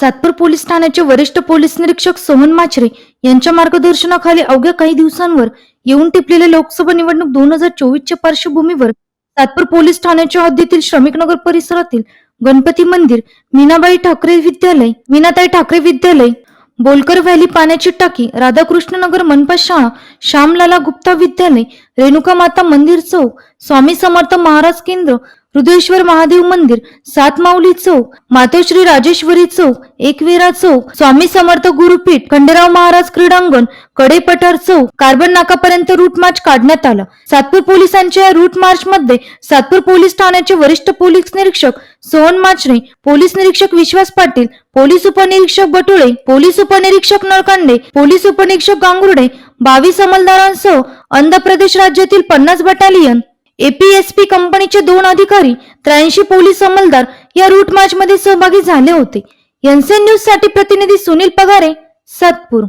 Satpur police ठाण्याचे वरिष्ठ police निरीक्षक सोहन माचरे यांच्या मार्गदर्शनाखाली अवघ्या काही दिवसांवर येऊन टिपलेल्या लोकसभा निवडणूक दोन हजार चोवीसच्या पार्श्वभूमीवर सातपूर पोलीस ठाण्याच्या हद्दीतील श्रमिक नगर परिसरातील गणपती मंदिर मीनाबाई ठाकरे विद्यालय मीनाताई ठाकरे विद्यालय बोलकर व्हॅली पाण्याची टाकी राधाकृष्ण नगर मनपा शाळा श्यामलाला गुप्ता विद्यालय रेणुका माता मंदिर चौक स्वामी समर्थ महाराज केंद्र हृदयेश्वर महादेव मंदिर सात माऊली चौक मातोश्री राजेश्वरी चौक एकवीरा चौक स्वामी समर्थ गुरुपीठ खंडेराव महाराज क्रीडांगणकडे पठार चौक कार्बन नाकापर्यंत रूट मार्च काढण्यात आला. सातपूर पोलिसांच्या या रूट मार्च मध्ये सातपूर पोलीस ठाण्याचे वरिष्ठ पोलीस निरीक्षक सोहन माचरे पोलीस निरीक्षक विश्वास पाटील पोलीस उपनिरीक्षक बटुळे पोलीस उपनिरीक्षक नळकांडे पोलीस उपनिरीक्षक गांगुर्डे बावीस अंमलदारांसह आंध्र प्रदेश राज्यातील पन्नास बटालियन एपीएसपी कंपनीचे दोन अधिकारी त्र्याऐंशी पोलीस अंमलदार या रूट मार्च मध्ये सहभागी झाले होते. एनसीएन न्यूजसाठी प्रतिनिधी सुनील पगारे सातपूर.